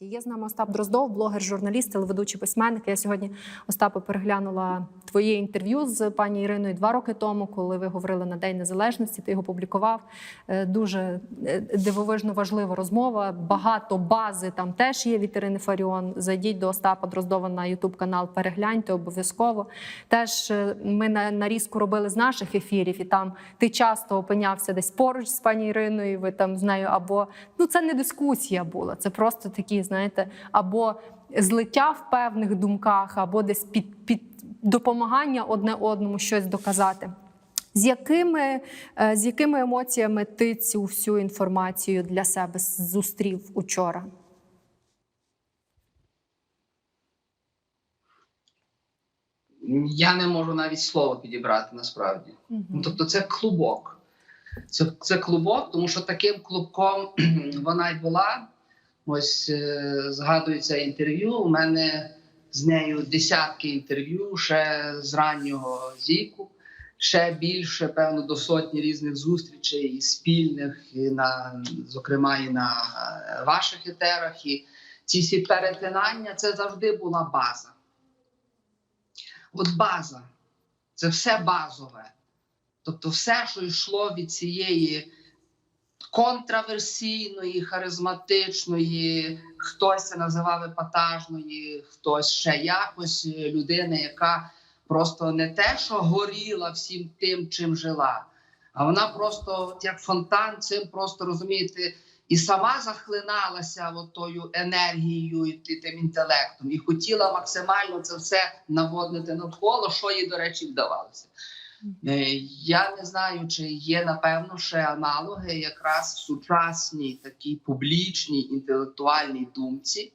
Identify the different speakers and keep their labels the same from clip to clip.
Speaker 1: Є з нами Остап Дроздов, блогер, журналіст, телеведучий письменник. Я сьогодні Остапа переглянула твоє інтерв'ю з пані Іриною два роки тому, коли ви говорили на День Незалежності. Ти його публікував. Е, Дуже е, дивовижно важлива розмова. Багато бази там теж є від Ірини Фаріон. Зайдіть до Остапа Дроздова на Ютуб канал, перегляньте обов'язково. Теж е, ми на нарізку робили з наших ефірів, і там ти часто опинявся десь поруч з пані Іриною. Ви там з нею або ну це не дискусія була, це просто такі, знаєте, або злиття в певних думках, або десь під, під допомагання одне одному щось доказати. З якими, е, з якими емоціями ти цю всю інформацію для себе зустрів учора?
Speaker 2: Я не можу навіть слово підібрати насправді. Ну, Тобто, це клубок. Це, це клубок, тому що таким клубком вона й була. Ось е, згадується інтерв'ю. У мене з нею десятки інтерв'ю ще з раннього зіку, ще більше, певно, до сотні різних зустрічей і спільних, і на, зокрема, і на е, ваших етерах. І ці всі перетинання це завжди була база. От база це все базове. Тобто, все, що йшло від цієї контраверсійної, харизматичної, хтось це називав епатажної, хтось ще якось людини, яка просто не те, що горіла всім тим, чим жила, а вона просто, як фонтан, цим просто розумієте. І сама захлиналася тою енергією і тим інтелектом, і хотіла максимально це все наводнити навколо, що їй, до речі, вдавалося. Е, Я не знаю, чи є напевно ще аналоги якраз в сучасній такій публічній інтелектуальній думці,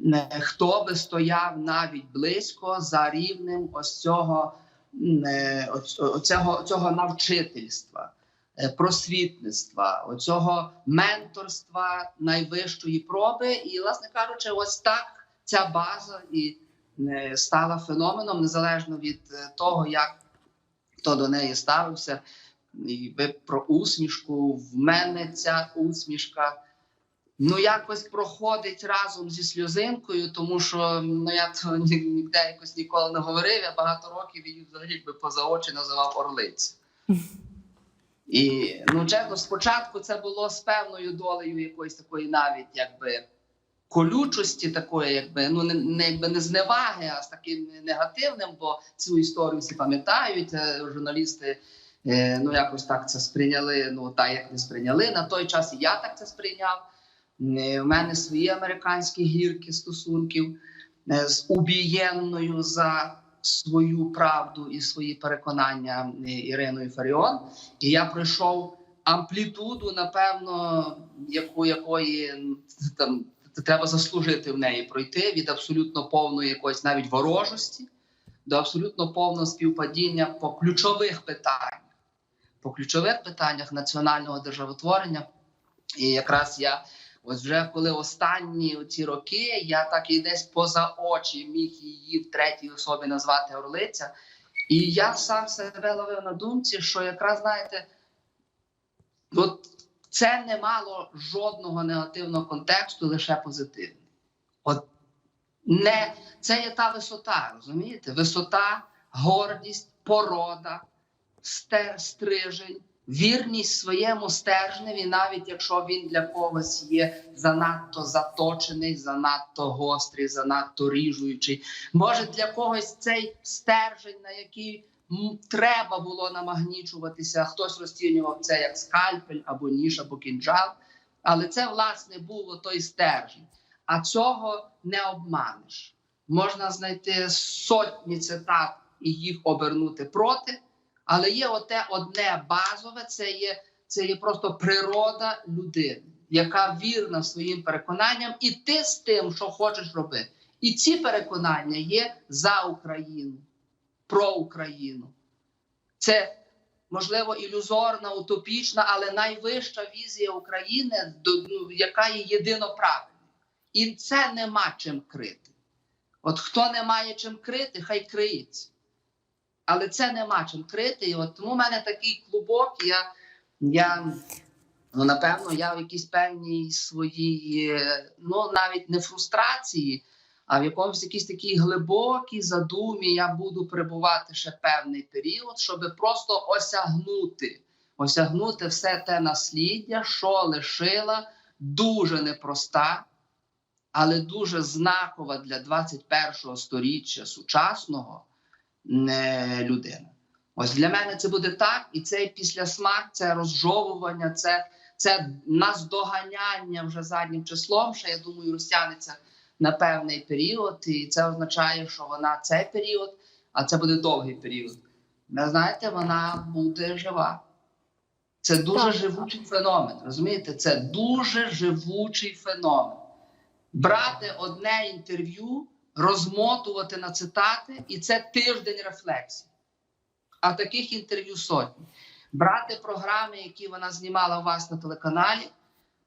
Speaker 2: е, хто би стояв навіть близько за рівнем ось цього, е, оцього, цього навчительства, просвітництва, оцього менторства найвищої проби. І, власне кажучи, ось так ця база і стала феноменом незалежно від того, як хто до неї ставився. І ви про усмішку. В мене ця усмішка ну якось проходить разом зі сльозинкою, тому що ну я то ні- ніде якось ніколи не говорив. Я багато років її взагалі би поза очі називав орлиць. І ну, чесно, спочатку це було з певною долею якоїсь такої навіть якби колючості, такої, якби ну не, не якби не зневаги, а з таким негативним, бо цю історію всі пам'ятають. е, Журналісти е, ну якось так це сприйняли. Ну так як не сприйняли на той час, і я так це сприйняв. Е, У мене свої американські гірки стосунків е, з убієнною за свою правду і свої переконання е, Іриною Фаріон. І я пройшов амплітуду, напевно, яку якої там треба заслужити в неї пройти від абсолютно повної якоїсь навіть ворожості до абсолютно повного співпадіння по ключових питаннях, по ключових питаннях національного державотворення. І якраз я ось вже коли останні ці роки я так і десь поза очі міг її в третій особі назвати Орлиця. І я сам себе ловив на думці, що якраз знаєте, от це не мало жодного негативного контексту, лише позитивний. От не це є та висота, розумієте? Висота, гордість, порода, стер, стрижень, вірність своєму стержневі, навіть якщо він для когось є занадто заточений, занадто гострий, занадто ріжуючий. Може для когось цей стержень, на який треба було намагнічуватися, хтось розцінював це як скальпель або ніж, або кінжал. Але це, власне, був той стержень. А цього не обманеш. Можна знайти сотні цитат і їх обернути проти. Але є оте одне базове, це є, це є просто природа людини, яка вірна своїм переконанням, і ти з тим, що хочеш робити. І ці переконання є за Україну, про Україну. Це можливо ілюзорна, утопічна, але найвища візія України, ну, яка є єдиноправильна. І це нема чим крити. От хто не має чим крити, хай криється. Але це нема чим крити. І от тому в мене такий клубок. Я, я Ну, напевно, я в якійсь певній своїй, е, ну навіть не фрустрації, а в якомусь якійсь такій глибокій задумі я буду перебувати ще певний період, щоб просто осягнути, осягнути все те насліддя, що лишила дуже непроста, але дуже знакова для 21-го сторіччя сучасного е, людина. Ось для мене це буде так, і цей післясмак, це розжовування, це, це наздоганяння вже заднім числом. Ще я думаю, розтягнеться на певний період, і це означає, що вона цей період, а це буде довгий період. Ви знаєте, вона буде жива. Це дуже
Speaker 1: Так.
Speaker 2: живучий феномен. Розумієте? Це дуже живучий феномен. Брати одне інтерв'ю, розмотувати на цитати, і це тиждень рефлексії. А таких інтерв'ю сотні. Брати програми, які вона знімала у вас на телеканалі,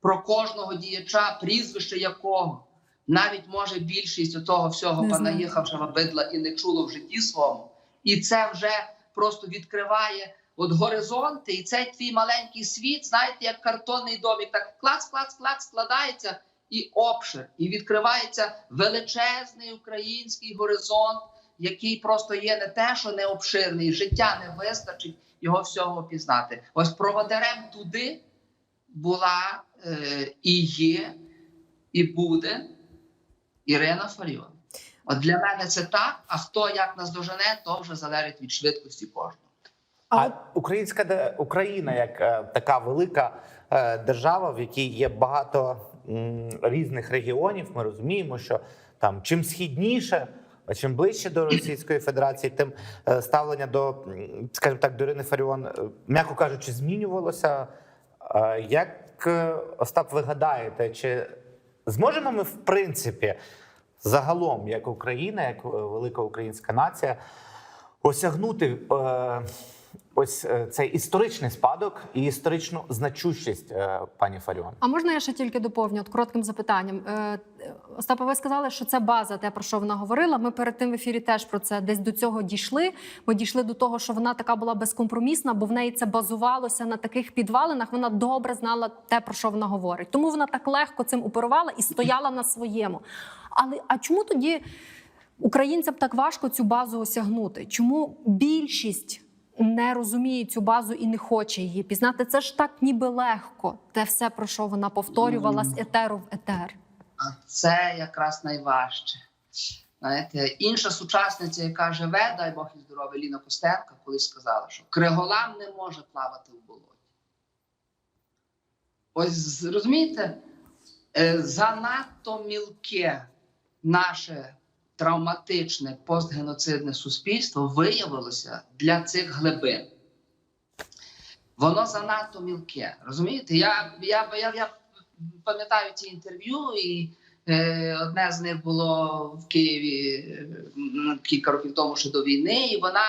Speaker 2: про кожного діяча, прізвище якого навіть може більшість того всього понаїхавшого бидла і не чуло в житті своєму. І це вже просто відкриває от горизонти, і цей твій маленький світ, знаєте, як картонний домик, так клац, клац, клац складається і обшир, і відкривається величезний український горизонт, який просто є не те, що не обширний, життя не вистачить його всього опізнати. Ось проводирем туди була е, і є, і буде Ірина Фаріон. От для мене це так. А хто як нас дожене, то вже залежить від швидкості кожного.
Speaker 1: А
Speaker 3: українська де- Україна як е, така велика е, держава, в якій є багато різних регіонів. Ми розуміємо, що там чим східніше, а чим ближче до Російської Федерації, тим е, ставлення до, скажімо так, до Ірини Фаріон, м'яко кажучи, змінювалося. Як Остап, ви гадаєте, чи зможемо ми в принципі загалом, як Україна, як е, велика українська нація, осягнути е, ось е, цей історичний спадок і історичну значущість е, пані Фаріон.
Speaker 1: А можна я ще тільки доповню от коротким запитанням? Е, Остапе, ви сказали, що це база, те про що вона говорила. Ми перед тим в ефірі теж про це десь до цього дійшли. Ми дійшли до того, що вона така була безкомпромісна, бо в неї це базувалося на таких підвалинах. Вона добре знала те, про що вона говорить. Тому вона так легко цим оперувала і стояла на своєму. Але а чому тоді українцям так важко цю базу осягнути? Чому більшість? Не розуміє цю базу і не хоче її пізнати. Це ж так ніби легко. Те все, про що вона повторювала з етеру в етер.
Speaker 2: А це якраз найважче. Знаєте, інша сучасниця, яка живе, дай Бог і здоров'я, Ліна Костенка, колись сказала, що Криголам не може плавати в болоті. Ось розумієте, е, занадто мілке наше травматичне постгеноцидне суспільство виявилося для цих глибин. Воно занадто мілке. Розумієте? Я, я, я, я пам'ятаю ці інтерв'ю, і е, одне з них було в Києві е, кілька років тому ще до війни. І вона,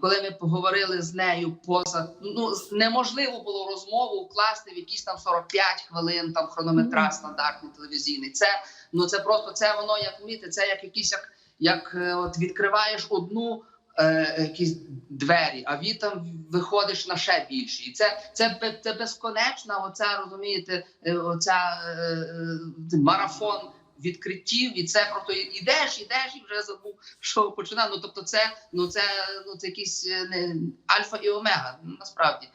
Speaker 2: коли ми поговорили з нею поза ну неможливо було розмову вкласти в якісь там 45 хвилин, там хронометраж стандартний телевізійний. Це ну це просто це воно як вміти, це як якийсь як, як е, от відкриваєш одну. Е, Якісь двері, а від там виходиш на ще більші, і це це, це безконечна. Оця розумієте, е, оця е, е, марафон відкриттів, і це просто ідеш, ідеш і вже забув, що починав. Ну тобто, це ну це ну це якісь е, не альфа і омега. Насправді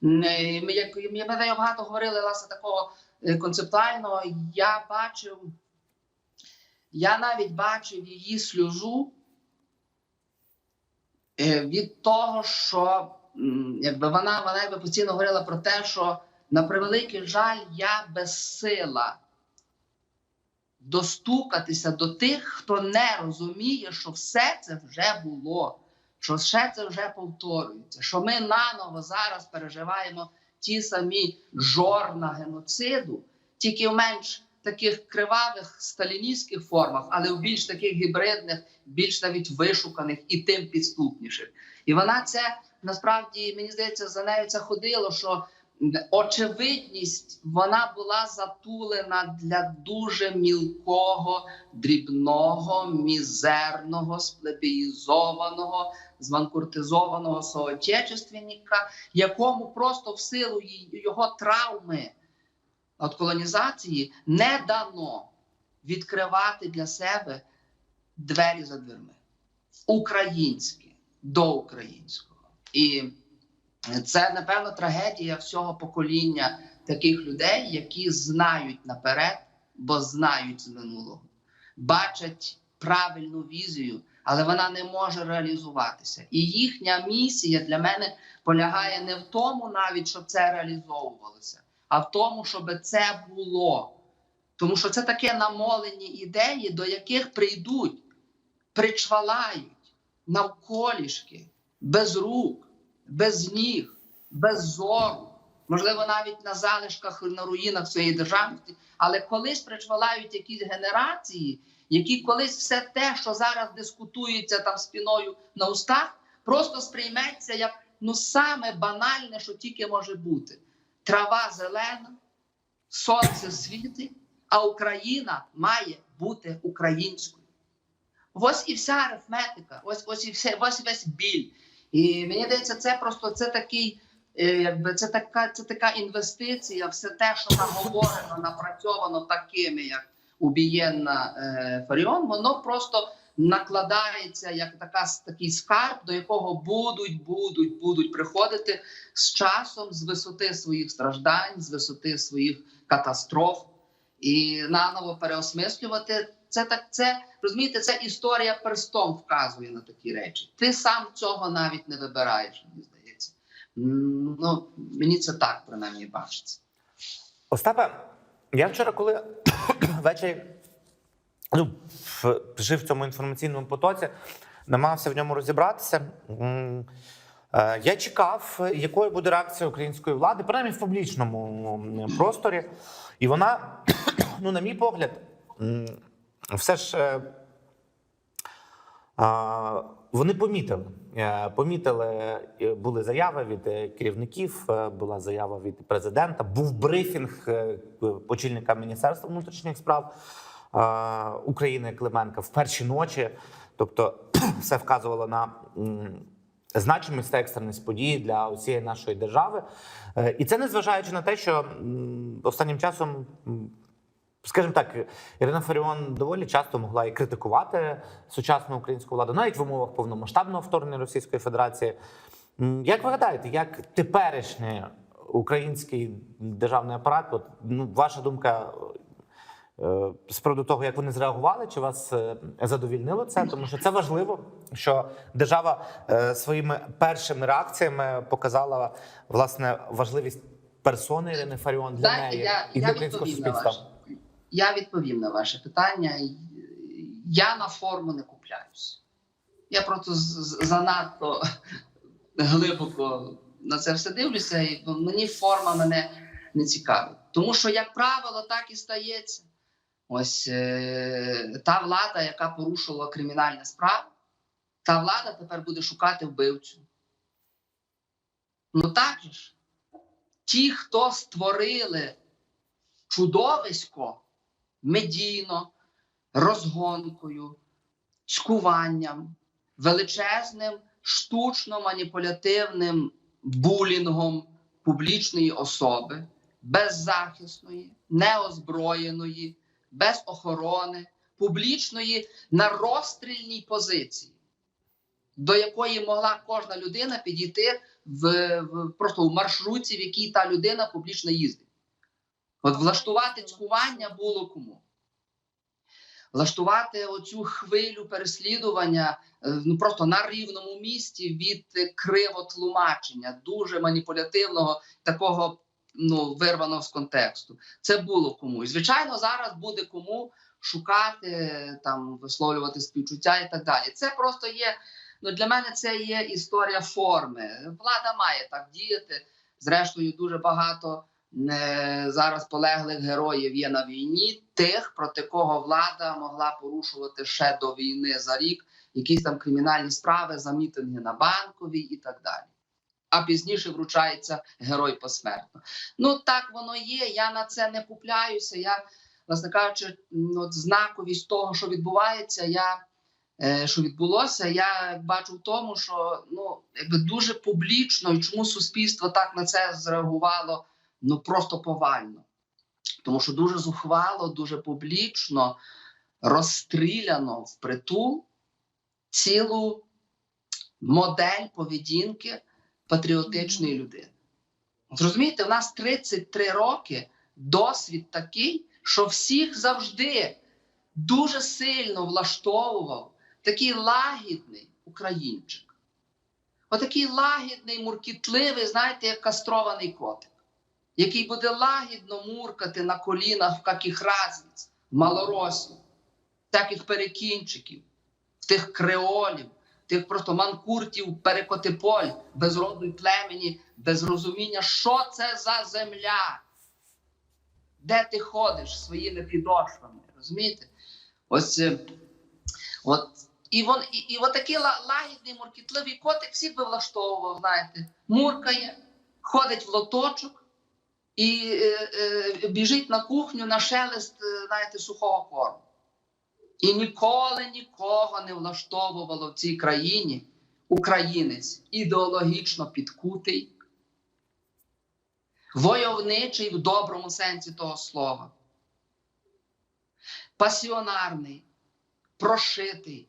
Speaker 2: ми як ми багато говорили власне такого е, концептуального. Я бачив, я навіть бачив її сльозу е, від того, що якби вона, вона якби постійно говорила про те, що на превеликий жаль, я безсила достукатися до тих, хто не розуміє, що все це вже було, що все це вже повторюється, що ми наново зараз переживаємо ті самі жорна геноциду, тільки в менш таких кривавих сталіністських формах, але в більш таких гібридних, більш навіть вишуканих і тим підступніших. І вона це насправді мені здається за нею це ходило, що очевидність вона була затулена для дуже мілкого, дрібного, мізерного, сплебеїзованого, зманкуртизованого соотечественника, якому просто в силу його травми від колонізації не дано відкривати для себе двері за дверми. Українське до українського. І це, напевно, трагедія всього покоління таких людей, які знають наперед, бо знають з минулого, бачать правильну візію, але вона не може реалізуватися. І їхня місія для мене полягає не в тому, навіть щоб це реалізовувалося, а в тому, щоб це було. Тому що це таке намолені ідеї, до яких прийдуть, причвалають навколішки, без рук, без ніг, без зору, можливо, навіть на залишках на руїнах своєї державності, але колись причвалають якісь генерації, які колись все те, що зараз дискутується там спіною на устах, просто сприйметься як ну саме банальне, що тільки може бути: трава зелена, сонце світить, а Україна має бути українською. Ось і вся арифметика, ось ось і все, ось весь біль. І мені здається, це просто це такий, е, це така, це така інвестиція, все те, що наговорено, напрацьовано такими, як убієнна е, Фаріон, воно просто накладається як така такий скарб, до якого будуть, будуть, будуть приходити з часом, з висоти своїх страждань, з висоти своїх катастроф і наново переосмислювати. Це так, це розумієте, це історія перстом вказує на такі речі. Ти сам цього навіть не вибираєш, мені здається. Ну мені це так принаймні бачиться.
Speaker 3: Остапе, я вчора, коли ввечері ну, жив в цьому інформаційному потоці, намагався в ньому розібратися. е, Я чекав, якою буде реакція української влади, принаймні в публічному просторі. І вона, ну, на мій погляд, все ж е, Вони помітили. Е, Помітили, були заяви від керівників, була заява від президента, був брифінг очільника Міністерства внутрішніх справ України Клименка в перші ночі. Тобто, все вказувало на значимість та екстреність події для усієї нашої держави. Е, І це незважаючи на те, що останнім часом. Скажімо так, Ірина Фаріон доволі часто могла і критикувати сучасну українську владу, навіть в умовах повномасштабного вторгнення Російської Федерації. Як ви гадаєте, як теперішній український державний апарат, от, ну, ваша думка з приводу того, як вони зреагували, чи вас е, задовільнило це? Тому що це важливо, що держава е, своїми першими реакціями показала власне важливість персони Ірини Фаріон для неї
Speaker 2: я,
Speaker 3: і для
Speaker 2: я
Speaker 3: українського суспільства.
Speaker 2: ваше. Я відповім на ваше питання. Я на форму не купляюсь. Я просто занадто глибоко на це все дивлюся, і мені форма мене не цікавить. Тому що, як правило, так і стається. Ось е, та влада, яка порушила кримінальні справи, та влада тепер буде шукати вбивцю. Ну так же ж. Ті, хто створили чудовисько медійно, розгонкою, цькуванням, величезним штучно-маніпулятивним булінгом публічної особи, беззахисної, неозброєної, без охорони, публічної на розстрільній позиції, до якої могла кожна людина підійти в, в просто в маршрутці, в якій та людина публічно їздить. От влаштувати цькування було кому. Влаштувати оцю хвилю переслідування е, ну просто на рівному місці від кривотлумачення, дуже маніпулятивного, такого ну вирваного з контексту. Це було кому. І звичайно, зараз буде кому шукати там, висловлювати співчуття і так далі. Це просто є. Ну для мене це є історія форми. Влада має так діяти. Зрештою, дуже багато е, зараз полеглих героїв є на війні, тих, проти кого влада могла порушувати ще до війни за рік якісь там кримінальні справи за мітинги на банковій і так далі. А пізніше вручається герой посмертно. Ну так воно є. Я на це не купляюся. Я, власне кажучи, от знаковість того, що відбувається, я. е, Що відбулося, я бачу в тому, що ну якби дуже публічно і чому суспільство так на це зреагувало ну просто повально. Тому що дуже зухвало, дуже публічно розстріляно в притул цілу модель поведінки патріотичної людини. Зрозумієте, в нас 33 роки досвід такий, що всіх завжди дуже сильно влаштовував такий лагідний українчик. Отакий лагідний, муркітливий, знаєте, як кастрований котик, який буде лагідно муркати на колінах в каких разниць, в малоросів, всяких перекінчиків, в тих креолів, тих просто манкуртів, перекотиполь, без роду й племені, без розуміння, що це за земля, де ти ходиш своїми підошвами. Розумієте? Ось е, от. І він, і, і от такий лагідний, муркітливий котик всіх би влаштовував, знаєте, муркає, ходить в лоточок і е, е, біжить на кухню на шелест, е, знаєте, сухого корму. І ніколи нікого не влаштовувало в цій країні українець ідеологічно підкутий, войовничий в доброму сенсі того слова, пасіонарний, прошитий,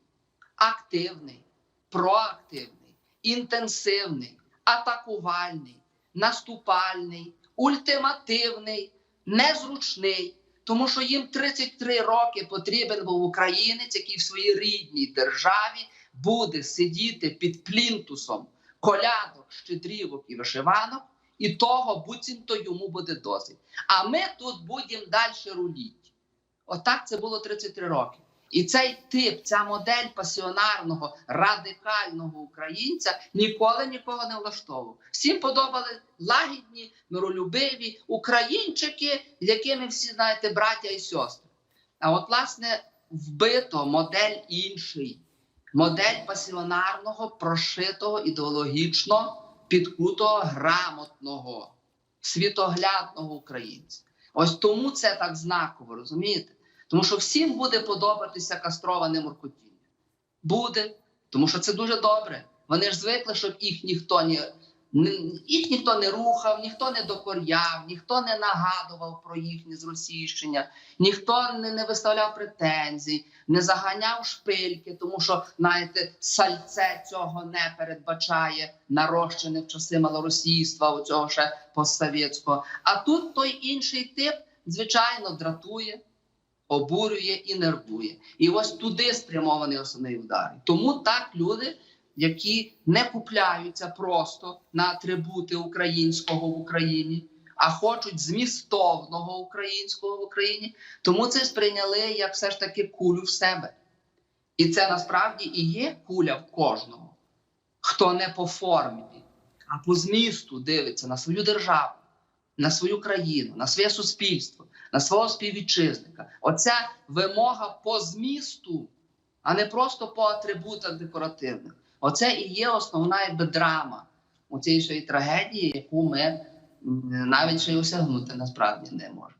Speaker 2: активний, проактивний, інтенсивний, атакувальний, наступальний, ультимативний, незручний. Тому що їм 33 роки потрібен був українець, який в своїй рідній державі буде сидіти під плінтусом колядок, щедрівок і вишиванок, і того буцімто йому буде досить. А ми тут будемо далі руліти. Отак це було 33 роки. І цей тип, ця модель пасіонарного, радикального українця ніколи нікого не влаштовував. Всім подобали лагідні, миролюбиві українчики, якими всі знаєте, браття і сестри. А от, власне, вбито модель інший, модель пасіонарного, прошитого, ідеологічно підкутого, грамотного, світоглядного українця. Ось тому це так знаково, розумієте? Тому що всім буде подобатися кастроване муркотіння. Буде, тому що це дуже добре. Вони ж звикли, щоб їх ніхто не, їх ніхто не рухав, ніхто не докоряв, ніхто не нагадував про їхнє зросійщення, ніхто не, не виставляв претензій, не заганяв шпильки, тому що, знаєте, сальце цього не передбачає нарощене в часи малоросійства, у цього ще постсовєтського. А тут той інший тип, звичайно, дратує обурює і нервує. І ось туди спрямований основний удар. Тому так люди, які не купляються просто на атрибути українського в Україні, а хочуть змістовного українського в Україні, тому це сприйняли як все ж таки кулю в себе. І це насправді і є куля в кожного, хто не по формі, а по змісту дивиться на свою державу, на свою країну, на своє суспільство, на свого співвітчизника. Оця вимога по змісту, а не просто по атрибутах декоративних. Оце і є основна якби драма у цієї трагедії, яку ми навіть ще й осягнути насправді не можемо.